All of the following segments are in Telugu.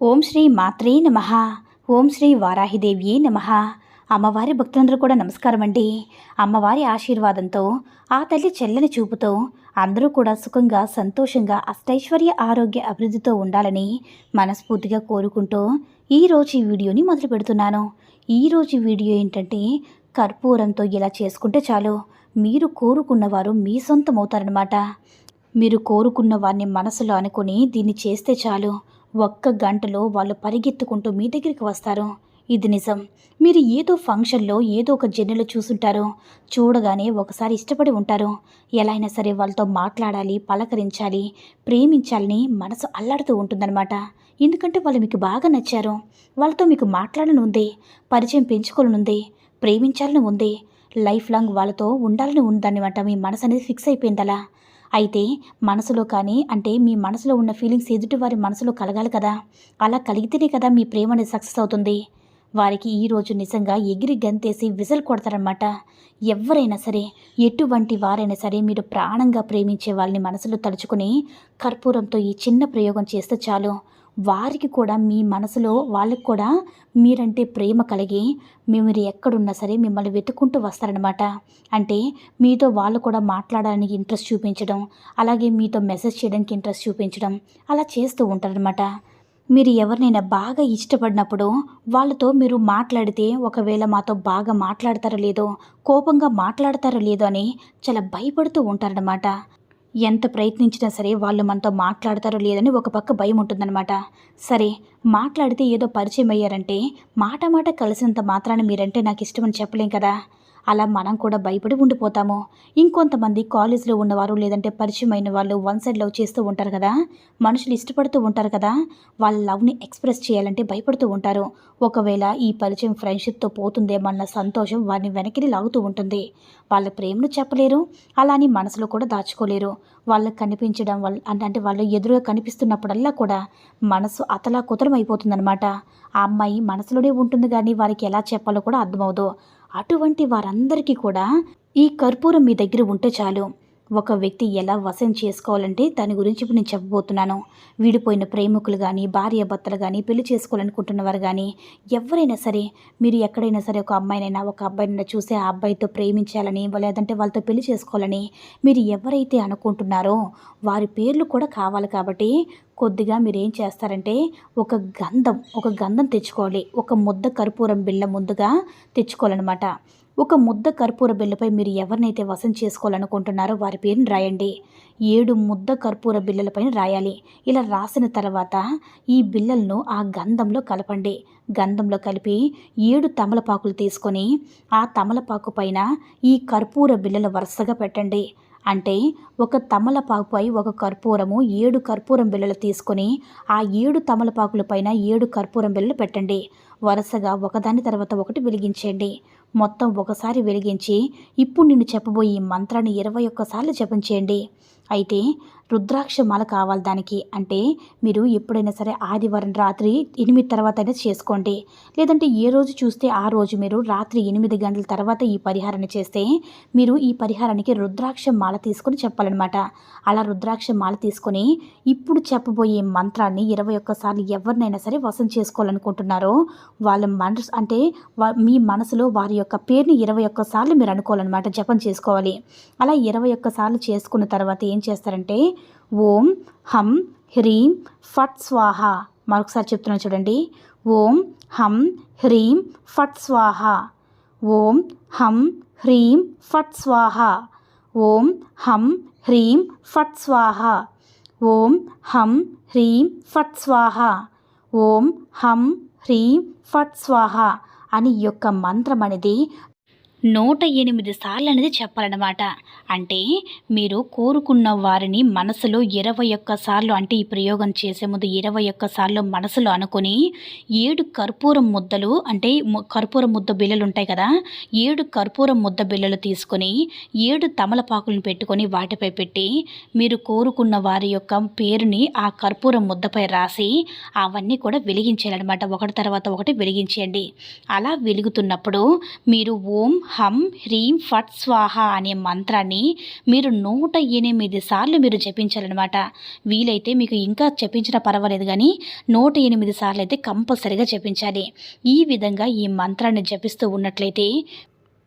ఓం శ్రీ మాత్రే నమ. ఓం శ్రీ వారాహిదేవ్యే నమ. అమ్మవారి భక్తులందరూ కూడా నమస్కారం అండి. అమ్మవారి ఆశీర్వాదంతో ఆ తల్లి చెల్లని చూపుతో అందరూ కూడా సుఖంగా సంతోషంగా అష్టైశ్వర్య ఆరోగ్య అభివృద్ధితో ఉండాలని మనస్ఫూర్తిగా కోరుకుంటూ ఈరోజు ఈ వీడియోని మొదలు పెడుతున్నాను. ఈరోజు వీడియో ఏంటంటే కర్పూరంతో ఇలా చేసుకుంటే చాలు. మీరు కోరుకున్నవారు మీ సొంతం అవుతారనమాట మీరు కోరుకున్న వారిని మనసులో అనుకుని దీన్ని చేస్తే చాలు. ఒక్క గంటలో వాళ్ళు పరిగెత్తుకుంటూ మీ దగ్గరికి వస్తారు. ఇది నిజం. మీరు ఏదో ఫంక్షన్లో ఏదో ఒక జర్నీలో చూసుంటారు. చూడగానే ఒకసారి ఇష్టపడి ఉంటారు. ఎలా అయినా సరే వాళ్ళతో మాట్లాడాలి పలకరించాలి ప్రేమించాలని మనసు అల్లాడుతూ ఉంటుందన్నమాట. ఎందుకంటే వాళ్ళు మీకు బాగా నచ్చారు. వాళ్ళతో మీకు మాట్లాడనుంది ఉంది పరిచయం పెంచుకోనుంది ప్రేమించాలని ఉంది. లైఫ్ లాంగ్ వాళ్ళతో ఉండాలని ఉందన్నమాట మీ మనసు అనేది ఫిక్స్ అయిపోయిందలా అయితే మనసులో కానీ అంటే మీ మనసులో ఉన్న ఫీలింగ్స్ ఎదుటి వారి మనసులో కలగాలి కదా? అలా కలిగితేనే కదా మీ ప్రేమ అనేది సక్సెస్ అవుతుంది. వారికి ఈరోజు నిజంగా ఎగిరి గంతేసి విజల్ కొడతారనమాట ఎవరైనా సరే ఎటువంటి వారైనా సరే మీరు ప్రాణంగా ప్రేమించే వాళ్ళని మనసులో తలుచుకుని కర్పూరంతో ఈ చిన్న ప్రయోగం చేస్తే చాలు. వారికి కూడా మీ మనసులో వాళ్ళకి కూడా మీరంటే ప్రేమ కలిగి మీరు ఎక్కడున్నా సరే మిమ్మల్ని వెతుక్కుంటూ వస్తారనమాట అంటే మీతో వాళ్ళు కూడా మాట్లాడడానికి ఇంట్రెస్ట్ చూపించడం అలాగే మీతో మెసేజ్ చేయడానికి ఇంట్రెస్ట్ చూపించడం అలా చేస్తూ ఉంటారనమాట మీరు ఎవరినైనా బాగా ఇష్టపడినప్పుడు వాళ్ళతో మీరు మాట్లాడితే ఒకవేళ మాతో బాగా మాట్లాడతారో లేదో కోపంగా మాట్లాడతారో లేదో అని చాలా భయపడుతూ ఉంటారన్నమాట. ఎంత ప్రయత్నించినా సరే వాళ్ళు మనతో మాట్లాడతారో లేదని ఒక పక్క భయం ఉంటుందన్నమాట. సరే మాట్లాడితే ఏదో పరిచయం అయ్యారంటే మాట మాట కలిసినంత మాత్రాన మీరంటే నాకు ఇష్టమని చెప్పలేం కదా. అలా మనం కూడా భయపడి ఉండిపోతాము. ఇంకొంతమంది కాలేజీలో ఉన్నవారు లేదంటే పరిచయమైన వాళ్ళు వన్ సైడ్ లవ్ చేస్తూ ఉంటారు కదా? మనుషులు ఇష్టపడుతూ ఉంటారు కదా? వాళ్ళ లవ్ని ఎక్స్ప్రెస్ చేయాలంటే భయపడుతూ ఉంటారు. ఒకవేళ ఈ పరిచయం ఫ్రెండ్షిప్తో పోతుందేమన్న సంతోషం వారిని వెనక్కి లాగుతూ ఉంటుంది. వాళ్ళ ప్రేమను చెప్పలేరు. అలా అని మనసులో కూడా దాచుకోలేరు. వాళ్ళకి కనిపించడం వల్ల అంటే వాళ్ళు ఎదురుగా కనిపిస్తున్నప్పుడల్లా కూడా మనసు అతలా కుతలం అయిపోతుందనమాట ఆ అమ్మాయి మనసులోనే ఉంటుంది కానీ వారికి ఎలా చెప్పాలో కూడా అర్థమవుదు అటువంటి వారందరికీ కూడా ఈ కర్పూరం మీ దగ్గర ఉంటే చాలు. ఒక వ్యక్తి ఎలా వశం చేసుకోవాలంటే దాని గురించి ఇప్పుడు నేను చెప్పబోతున్నాను. విడిపోయిన ప్రేమికులు కానీ భార్య భర్తలు కానీ పెళ్ళి చేసుకోవాలనుకుంటున్నవారు కానీ ఎవరైనా సరే మీరు ఎక్కడైనా సరే ఒక అమ్మాయినైనా ఒక అబ్బాయినైనా చూసి ఆ అబ్బాయితో ప్రేమించాలని లేదంటే వాళ్ళతో పెళ్ళి చేసుకోవాలని మీరు ఎవరైతే అనుకుంటున్నారో వారి పేర్లు కూడా కావాలి కాబట్టి కొద్దిగా మీరు ఏం చేస్తారంటే ఒక గంధం ఒక గంధం తెచ్చుకోవాలి. ఒక ముద్ద కర్పూరం బిళ్ళ ముందుగా తెచ్చుకోవాలన్నమాట. ఒక ముద్ద కర్పూర బిళ్ళపై మీరు ఎవరినైతే వశం చేసుకోవాలనుకుంటున్నారో వారి పేరుని రాయండి. ఏడు ముద్ద కర్పూర బిళ్ళలపైన రాయాలి. ఇలా రాసిన తర్వాత ఈ బిళ్ళలను ఆ గంధంలో కలపండి. గంధంలో కలిపి ఏడు తమలపాకులు తీసుకొని ఆ తమలపాకు పైన ఈ కర్పూర బిళ్ళలు వరుసగా పెట్టండి. అంటే ఒక తమలపాకుపై ఒక కర్పూరము ఏడు కర్పూరం బిళ్ళలు తీసుకొని ఆ ఏడు తమలపాకుల పైన ఏడు కర్పూరం బిళ్ళలు పెట్టండి. వరుసగా ఒకదాని తర్వాత ఒకటి వెలిగించండి మొత్తం ఒకసారి వెలిగించి ఇప్పుడు నేను చెప్పబోయే మంత్రాన్ని ఇరవై ఒక్కసార్లు జపం చేయండి. అయితే రుద్రాక్ష మాల కావాలి దానికి. అంటే మీరు ఎప్పుడైనా సరే ఆదివారం రాత్రి ఎనిమిది తర్వాత అయినా చేసుకోండి. లేదంటే ఏ రోజు చూస్తే ఆ రోజు మీరు రాత్రి ఎనిమిది గంటల తర్వాత ఈ పరిహారాన్ని చేస్తే మీరు ఈ పరిహారానికి రుద్రాక్ష మాల తీసుకొని చెప్పాలన్నమాట. అలా రుద్రాక్ష మాల తీసుకొని ఇప్పుడు చెప్పబోయే మంత్రాన్ని ఇరవై ఒక్కసార్లు ఎవరినైనా సరే వసం చేసుకోవాలనుకుంటున్నారో వాళ్ళ మనసు అంటే మీ మనసులో వారి యొక్క పేరుని ఇరవై ఒక్కసార్లు మీరు అనుకోవాలన్నమాట జపం చేసుకోవాలి. అలా ఇరవై ఒక్కసార్లు చేసుకున్న తర్వాత ఏం చేస్తారంటే ఓం హం హ్రీం ఫట్ స్వాహ. మరొకసారి చెప్తున్నాను చూడండి. ఓం హం హ్రీం ఫట్ స్వాహ. ఓం హం హ్రీం ఫట్ స్వాహ. ఓం హం హ్రీం ఫట్ స్వాహ. ఓం హం హ్రీం ఫట్ స్వాహ. ఓం హం హ్రీం ఫట్ స్వాహ అని యొక్క మంత్రం అనేది నూట ఎనిమిది సార్లు అనేది చెప్పాలన్నమాట. అంటే మీరు కోరుకున్న వారిని మనసులో ఇరవై ఒక్క సార్లు అంటే ఈ ప్రయోగం చేసే ముందు ఇరవై ఒక్క సార్లు మనసులో అనుకొని ఏడు కర్పూరం ముద్దలు అంటే కర్పూర కర్పూరం ముద్ద బిళ్ళలు ఉంటాయి కదా ఏడు కర్పూరం ముద్ద బిళ్ళలు తీసుకొని ఏడు తమలపాకులను పెట్టుకొని వాటిపై పెట్టి మీరు కోరుకున్న వారి యొక్క పేరుని ఆ కర్పూరం ముద్దపై రాసి అవన్నీ కూడా వెలిగించాలన్నమాట. ఒకటి తర్వాత ఒకటి వెలిగించండి అలా వెలుగుతున్నప్పుడు మీరు ఓం హం హ్రీం ఫట్ స్వాహ అనే మంత్రాన్ని మీరు నూట ఎనిమిది సార్లు మీరు జపించాలన్నమాట. వీలైతే మీకు ఇంకా జపించినా పర్వాలేదు కానీ నూట ఎనిమిది సార్లు అయితే కంపల్సరీగా జపించాలి. ఈ విధంగా ఈ మంత్రాన్ని జపిస్తూ ఉన్నట్లయితే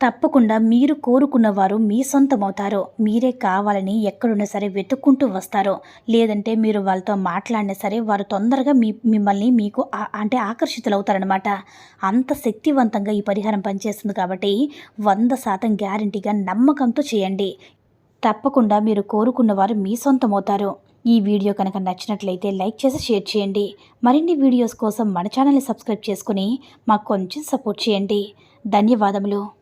తప్పకుండా మీరు కోరుకున్నవారు మీ సొంతమవుతారు. మీరే కావాలని ఎక్కడున్నా సరే వెతుక్కుంటూ వస్తారు. లేదంటే మీరు వాళ్ళతో మాట్లాడినా సరే వారు తొందరగా మీ మిమ్మల్ని మీకు అంటే ఆకర్షితులవుతారనమాట అంత శక్తివంతంగా ఈ పరిహారం పనిచేస్తుంది కాబట్టి వంద శాతం గ్యారంటీగా నమ్మకంతో చేయండి. తప్పకుండా మీరు కోరుకున్నవారు మీ సొంతమవుతారు. ఈ వీడియో కనుక నచ్చినట్లయితే లైక్ చేసి షేర్ చేయండి. మరిన్ని వీడియోస్ కోసం మన ఛానల్ని సబ్స్క్రైబ్ చేసుకుని మాకు కొంచెం సపోర్ట్ చేయండి. ధన్యవాదములు.